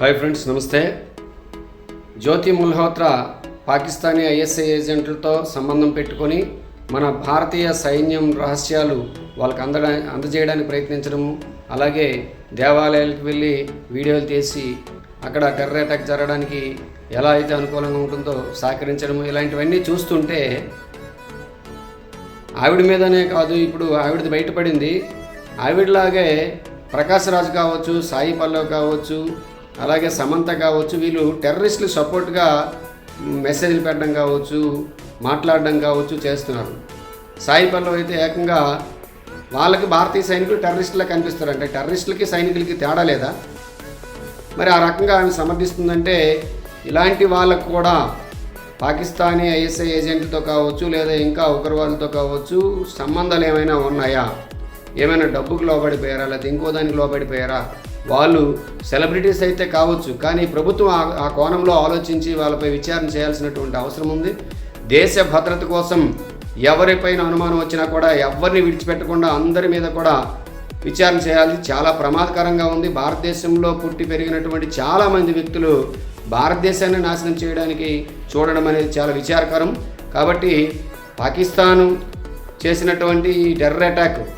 Hi friends నమస్తే. Jyoti Malhotra Pakistani ISI ఏజెంట్లతో సంబంధం పెట్టుకొని మన భారతీయ సైన్యం రహస్యాలు వాళ్ళకి అందడా అందజేయడానికి ప్రయత్నించడము అలాగే దేవాలయాలకు వెళ్ళి వీడియోలు తీసి అక్కడ టెర్రర్ అటాక్ జరగడానికి ఎలా అయితే అనుకూలంగా ఉంటుందో సహకరించడము ఇలాంటివన్నీ చూస్తుంటే ఆవిడ మీదనే కాదు ఇప్పుడు ఆవిడది బయటపడింది. ఆవిడలాగే ప్రకాశ్ రాజ్ కావచ్చు సాయి పల్లవ్ కావచ్చు అలాగే సమంత కావచ్చు వీళ్ళు టెర్రరిస్టులు సపోర్ట్గా మెసేజ్లు పెట్టడం కావచ్చు మాట్లాడడం కావచ్చు చేస్తున్నారు. సాయి పల్లవ్ అయితే ఏకంగా వాళ్ళకి భారతీయ సైనికులు టెర్రరిస్టులా కనిపిస్తారు. అంటే టెర్రరిస్టులకి సైనికులకి తేడా లేదా? మరి ఆ రకంగా ఆమె సమర్థిస్తుందంటే ఇలాంటి వాళ్ళకు కూడా పాకిస్తానీ ఐఎస్ఐ ఏజెంట్లతో కావచ్చు లేదా ఇంకా ఉగ్రవాదులతో కావచ్చు సంబంధాలు ఏమైనా ఉన్నాయా? ఏమైనా డబ్బుకు లోబడిపోయారా లేదా ఇంకో దానికి లోబడిపోయారా? వాళ్ళు సెలబ్రిటీస్ అయితే కావచ్చు కానీ ప్రభుత్వం ఆ- ఆ కోణంలో ఆలోచించి వాళ్ళపై విచారణ చేయాల్సినటువంటి అవసరం ఉంది. దేశ భద్రత కోసం ఎవరిపైన అనుమానం వచ్చినా కూడా ఎవరిని విడిచిపెట్టకుండా అందరి మీద కూడా విచారణ చేయాలి. చాలా ప్రమాదకరంగా ఉంది. భారతదేశంలో పుట్టి పెరిగినటువంటి చాలామంది వ్యక్తులు భారతదేశాన్ని నాశనం చేయడానికి చూడడం అనేది చాలా విచారకరం. కాబట్టి పాకిస్తాను చేసినటువంటి ఈ టెర్రర్ అటాక్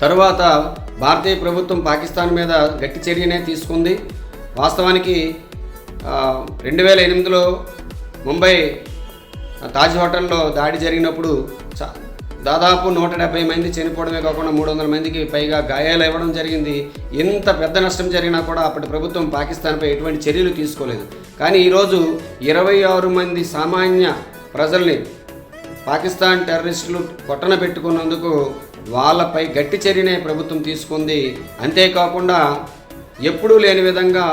తరువాత భారతీయ ప్రభుత్వం పాకిస్తాన్ మీద గట్టి చర్యనే తీసుకుంది. వాస్తవానికి రెండు వేల ఎనిమిదిలో ముంబై తాజ్ హోటల్లో దాడి జరిగినప్పుడు చా- దాదాపు నూట డెబ్బై మంది చనిపోవడమే కాకుండా మూడు వందల మందికి పైగా గాయాలు ఇవ్వడం జరిగింది. ఎంత పెద్ద నష్టం జరిగినా కూడా అప్పటి ప్రభుత్వం పాకిస్తాన్పై ఎటువంటి చర్యలు తీసుకోలేదు. కానీ ఈరోజు ఇరవై ఆరు మంది సామాన్య ప్రజల్ని పాకిస్తాన్ టెర్రరిస్టులు కొట్టన పెట్టుకున్నందుకు వాళ్ళపై గట్టి చర్యనే ప్రభుత్వం తీసుకుంది. అంతేకాకుండా ఎప్పుడూ లేని విధంగా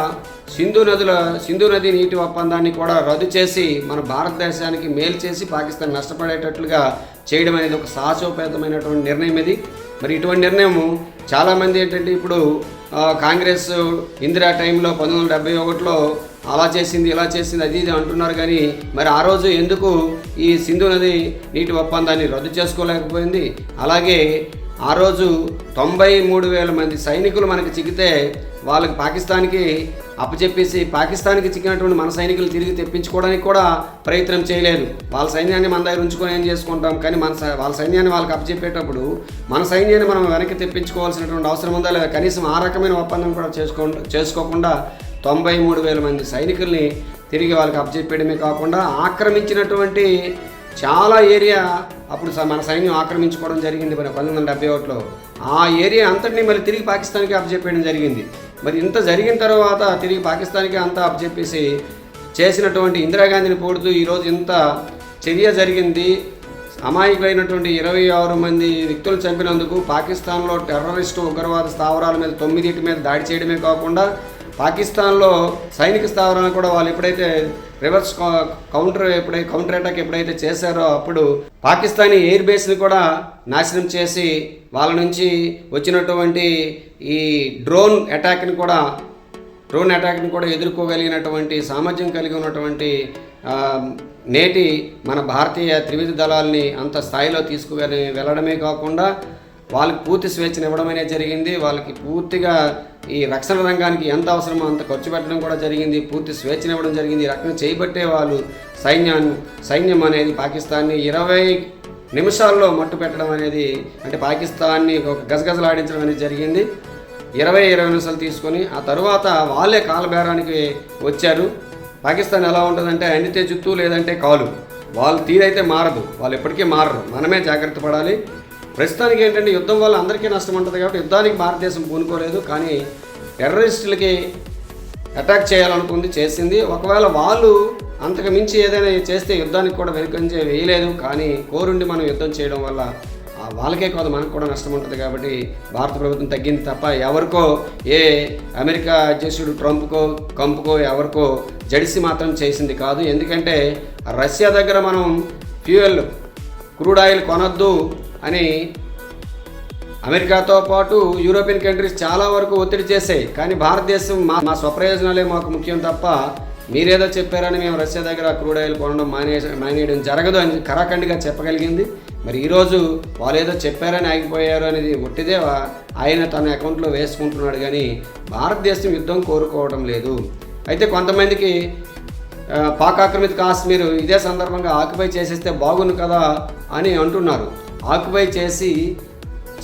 సింధు నదుల సింధు నది నీటి ఒప్పందాన్ని కూడా రద్దు చేసి మన భారతదేశానికి మేలు చేసి పాకిస్తాన్ నష్టపడేటట్లుగా చేయడం అనేది ఒక సాహసోపేతమైనటువంటి నిర్ణయం ఇది. మరి ఇటువంటి నిర్ణయం చాలామంది ఏంటంటే ఇప్పుడు కాంగ్రెస్ ఇందిరా టైంలో పంతొమ్మిది వందల డెబ్బై ఒకటిలో అలా చేసింది ఇలా చేసింది అది ఇది అంటున్నారు. కానీ మరి ఆ రోజు ఎందుకు ఈ సింధు నది నీటి ఒప్పందాన్ని రద్దు చేసుకోలేకపోయింది? అలాగే ఆ రోజు తొంభై మూడు వేల మంది సైనికులు మనకి చిక్కితే వాళ్ళకి పాకిస్తాన్కి అప్పచెప్పేసి పాకిస్తాన్కి చిక్కినటువంటి మన సైనికులు తిరిగి తెప్పించుకోవడానికి కూడా ప్రయత్నం చేయలేదు. వాళ్ళ సైన్యాన్ని మన దగ్గర ఉంచుకొని ఏం చేసుకుంటాం? కానీ మన వాళ్ళ సైన్యాన్ని వాళ్ళకి అప్పచెప్పేటప్పుడు మన సైన్యాన్ని మనం వెనక్కి తెప్పించుకోవాల్సినటువంటి అవసరం ఉందా? లేదా కనీసం ఆ రకమైన ఒప్పందం కూడా చేసుకో చేసుకోకుండా తొంభై మూడు వేల మంది సైనికుల్ని తిరిగి వాళ్ళకి అప్పచెప్పేయడమే కాకుండా ఆక్రమించినటువంటి చాలా ఏరియా అప్పుడు స- మన సైన్యం ఆక్రమించుకోవడం జరిగింది మరి పంతొమ్మిది వందల డెబ్బై ఒకటిలో. ఆ ఏరియా అంతటినీ మళ్ళీ తిరిగి పాకిస్తాన్కి అప్పచెప్పేయడం జరిగింది. మరి ఇంత జరిగిన తర్వాత తిరిగి పాకిస్తాన్కి అంతా అప్పచెప్పేసి చేసినటువంటి ఇందిరాగాంధీని పోడుతూ ఈరోజు ఇంత చర్య జరిగింది. అమాయకులైనటువంటి ఇరవై ఆరు మంది వ్యక్తులు చంపినందుకు పాకిస్తాన్లో టెర్రరిస్టు ఉగ్రవాద స్థావరాల మీద తొమ్మిదింటి మీద దాడి చేయడమే కాకుండా పాకిస్తాన్లో సైనిక స్థావరాలను కూడా వాళ్ళు ఎప్పుడైతే రివర్స్ కౌంటర్ ఎప్పుడైతే కౌంటర్ అటాక్ ఎప్పుడైతే చేశారో అప్పుడు పాకిస్తానీ ఎయిర్ బేస్ని కూడా నాశనం చేసి వాళ్ళ నుంచి వచ్చినటువంటి ఈ డ్రోన్ అటాక్ని కూడా డ్రోన్ అటాక్ని కూడా ఎదుర్కోగలిగినటువంటి సామర్థ్యం కలిగి ఉన్నటువంటి నేటి మన భారతీయ త్రివిధ దళాల్ని అంత స్థాయిలో తీసుకువెళ్ళ వెళ్ళడమే కాకుండా వాళ్ళకి పూర్తి స్వేచ్ఛను ఇవ్వడం జరిగింది. వాళ్ళకి పూర్తిగా ఈ రక్షణ రంగానికి ఎంత అవసరమో అంత ఖర్చు పెట్టడం కూడా జరిగింది. పూర్తి స్వేచ్ఛను ఇవ్వడం జరిగింది. ఈ రకంగా చేయబట్టే వాళ్ళు సైన్యాన్ని సైన్యం అనేది పాకిస్తాన్ని ఇరవై నిమిషాల్లో మట్టు పెట్టడం అనేది అంటే పాకిస్తాన్ని ఒక గజగజలాడించడం అనేది జరిగింది. ఇరవై ఇరవై నిమిషాలు తీసుకొని ఆ తర్వాత వాళ్ళే కాలబేరానికి వచ్చారు. పాకిస్తాన్ ఎలా ఉంటుందంటే అందితే జుత్తు లేదంటే కాలు. వాళ్ళ తీరైతే మారదు. వాళ్ళు ఎప్పటికీ మారరు. మనమే జాగ్రత్త పడాలి. ప్రస్తుతానికి ఏంటంటే యుద్ధం వల్ల అందరికీ నష్టం ఉంటుంది కాబట్టి యుద్ధానికి భారతదేశం పూనుకోలేదు కానీ టెర్రరిస్టులకి అటాక్ చేయాలనుకుంది చేసింది. ఒకవేళ వాళ్ళు అంతకు మించి ఏదైనా చేస్తే యుద్ధానికి కూడా వెనుకంజే వేయలేదు కానీ కోరుండి మనం యుద్ధం చేయడం వల్ల వాళ్ళకే కాదు మనకు కూడా నష్టం ఉంటుంది కాబట్టి భారత ప్రభుత్వం తగ్గింది తప్ప ఎవరికో ఏ అమెరికా అధ్యక్షుడు ట్రంప్కో కంప్కో ఎవరికో జడిసి మాత్రం చేసింది కాదు. ఎందుకంటే రష్యా దగ్గర మనం ఫ్యూయల్ క్రూడ్ ఆయిల్ కొనొద్దు అని అమెరికాతో పాటు యూరోపియన్ కంట్రీస్ చాలా వరకు ఒత్తిడి చేశాయి. కానీ భారతదేశం మా మా స్వప్రయోజనాలే మాకు ముఖ్యం తప్ప మీరేదో చెప్పారని మేము రష్యా దగ్గర క్రూడ్ ఆయిల్ కొనడం మానే మానేయడం జరగదు అని కరాఖండిగా చెప్పగలిగింది. మరి ఈరోజు వాళ్ళు ఏదో చెప్పారని ఆగిపోయారు అనేది ఒట్టిదేవా ఆయన తన అకౌంట్లో వేసుకుంటున్నాడు కానీ భారతదేశం యుద్ధం కోరుకోవడం లేదు. అయితే కొంతమందికి పాక్ ఆక్రమిత కాశ్మీర్ ఇదే సందర్భంగా ఆక్యుపై చేసేస్తే బాగుంది కదా అని అంటున్నారు. ఆక్యుపై చేసి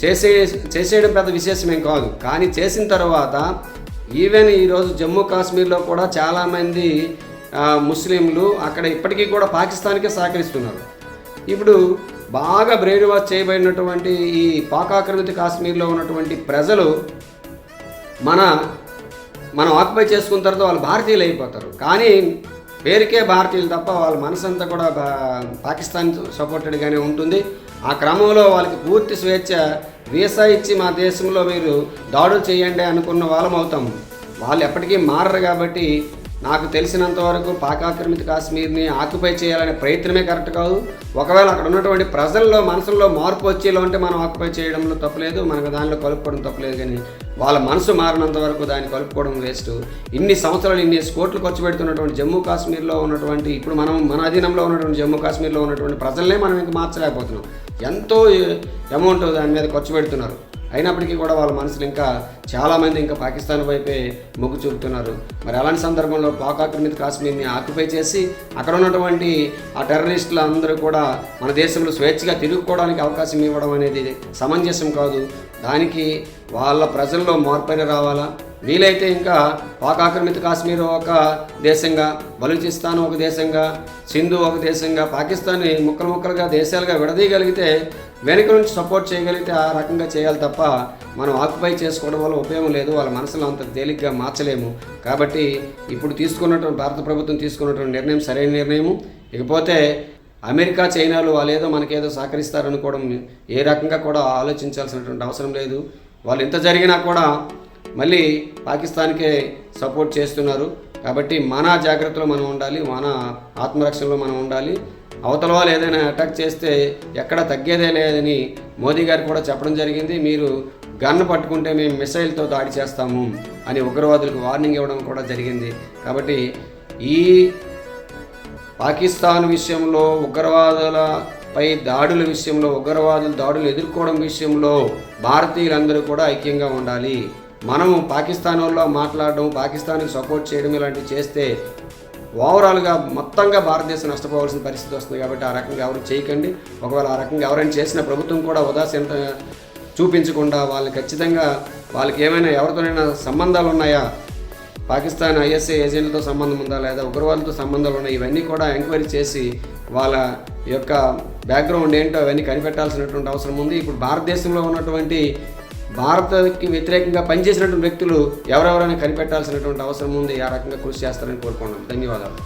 చేసే చేసేయడం పెద్ద విశేషమేం కాదు. కానీ చేసిన తర్వాత ఈవెన్ ఈరోజు జమ్మూ కాశ్మీర్లో కూడా చాలామంది ముస్లింలు అక్కడ ఇప్పటికీ కూడా పాకిస్తాన్కే సహకరిస్తున్నారు. ఇప్పుడు బాగా బ్రెయిన్ వాష్ చేయబడినటువంటి ఈ పాకాక్రమిత కాశ్మీర్లో ఉన్నటువంటి ప్రజలు మన మనం ఆక్యుపై చేసుకున్న తర్వాత వాళ్ళు భారతీయులు అయిపోతారు. కానీ పేరుకే భారతీయులు తప్ప వాళ్ళ మనసంతా కూడా బా- పాకిస్తాన్ సపోర్టెడ్గానే ఉంటుంది. ఆ క్రమంలో వాళ్ళకి పూర్తి స్వేచ్ఛ వీసా ఇచ్చి మా దేశంలో మీరు దాడులు చేయండి అనుకున్న వాళ్ళం అవుతాం వాళ్ళు ఎప్పటికీ మారరు కాబట్టి నాకు తెలిసినంత వరకు పాకాక్రమిత కాశ్మీర్ని ఆక్యుపై చేయాలనే ప్రయత్నమే కరెక్ట్ కాదు. ఒకవేళ అక్కడ ఉన్నటువంటి ప్రజల్లో మనసులో మార్పు వచ్చేలో ఉంటే మనం ఆక్యుపై చేయడంలో తప్పలేదు మనకు దానిలో కలుపుకోవడం తప్పలేదు కానీ వాళ్ళ మనసు మారినంత వరకు దాన్ని కలుపుకోవడం వేస్ట్. ఇన్ని సంవత్సరాలు ఇన్ని కోట్లు ఖర్చు పెడుతున్నటువంటి జమ్మూ కాశ్మీర్లో ఉన్నటువంటి ఇప్పుడు మనం మన అధీనంలో ఉన్నటువంటి జమ్మూ కాశ్మీర్లో ఉన్నటువంటి ప్రజలనే మనం ఇంకా మార్చలేకపోతున్నాం. ఎంతో అమౌంట్ దాని మీద ఖర్చు పెడుతున్నారు. అయినప్పటికీ కూడా వాళ్ళ మనసులు ఇంకా చాలామంది ఇంకా పాకిస్తాన్ వైపే మొగ్గు చూపుతున్నారు. మరి అలాంటి సందర్భంలో పాక్ ఆక్రమిత కాశ్మీర్ని ఆక్యుపై చేసి అక్కడ ఉన్నటువంటి ఆ టెర్రరిస్టులు అందరూ కూడా మన దేశంలో స్వేచ్ఛగా తిరుగుకోవడానికి అవకాశం ఇవ్వడం అనేది సమంజసం కాదు. దానికి వాళ్ళ ప్రజల్లో మార్పైన రావాలా? వీలైతే ఇంకా పాక్ ఆక్రమిత కాశ్మీర్ ఒక దేశంగా బలూచిస్తాన్ ఒక దేశంగా సింధు ఒక దేశంగా పాకిస్తాన్ని ముక్కలు ముక్కలుగా దేశాలుగా విడదీయగలిగితే వెనుక నుంచి సపోర్ట్ చేయగలిగితే ఆ రకంగా చేయాలి తప్ప మనం ఆక్యుపై చేసుకోవడం వల్ల ఉపయోగం లేదు. వాళ్ళ మనసులో అంత తేలిగ్గా మార్చలేము. కాబట్టి ఇప్పుడు తీసుకున్నటువంటి భారత ప్రభుత్వం తీసుకున్నటువంటి నిర్ణయం సరైన నిర్ణయము. ఇకపోతే అమెరికా చైనాలు వాళ్ళేదో మనకేదో సహకరిస్తారనుకోవడం ఏ రకంగా కూడా ఆలోచించాల్సినటువంటి అవసరం లేదు. వాళ్ళు ఎంత జరిగినా కూడా మళ్ళీ పాకిస్తాన్కే సపోర్ట్ చేస్తున్నారు. కాబట్టి మన జాగ్రత్తలో మనం ఉండాలి మన ఆత్మరక్షణలో మనం ఉండాలి. అవతల వాళ్ళు ఏదైనా అటాక్ చేస్తే ఎక్కడ తగ్గేదే లేదని మోదీ గారు కూడా చెప్పడం జరిగింది. మీరు గన్ పట్టుకుంటే మేము మిసైల్తో దాడి చేస్తాము అని ఉగ్రవాదులకు వార్నింగ్ ఇవ్వడం కూడా జరిగింది. కాబట్టి ఈ పాకిస్తాన్ విషయంలో ఉగ్రవాదులపై దాడుల విషయంలో ఉగ్రవాదుల దాడులు ఎదుర్కోవడం విషయంలో భారతీయులందరూ కూడా ఐక్యంగా ఉండాలి. మనము పాకిస్తాన్ వాళ్ళ మాట్లాడడం పాకిస్తాన్కి సపోర్ట్ చేయడం ఇలాంటివి చేస్తే ఓవరాల్గా మొత్తంగా భారతదేశం నష్టపోవాల్సిన పరిస్థితి వస్తుంది కాబట్టి ఆ రకంగా ఎవరు చేయకండి. ఒకవేళ ఆ రకంగా ఎవరైనా చేసిన ప్రభుత్వం కూడా ఉదాసీనత చూపించకుండా వాళ్ళని ఖచ్చితంగా వాళ్ళకి ఏమైనా ఎవరితోనైనా సంబంధాలు ఉన్నాయా? పాకిస్తాన్ ఐఎస్ఏ ఏజెంట్లతో సంబంధం ఉందా లేదా ఉగ్రవాదులతో సంబంధాలు ఉన్నాయి ఇవన్నీ కూడా ఎంక్వైరీ చేసి వాళ్ళ యొక్క బ్యాక్గ్రౌండ్ ఏంటో అవన్నీ కనిపెట్టాల్సినటువంటి అవసరం ఉంది. ఇప్పుడు భారతదేశంలో ఉన్నటువంటి భారత్కి వ్యతిరేకంగా పనిచేసినటువంటి వ్యక్తులు ఎవరెవరైనా కనిపెట్టాల్సినటువంటి అవసరం ఉంది. ఆ రకంగా కృషి చేస్తారని కోరుకున్నాం ధన్యవాదాలు.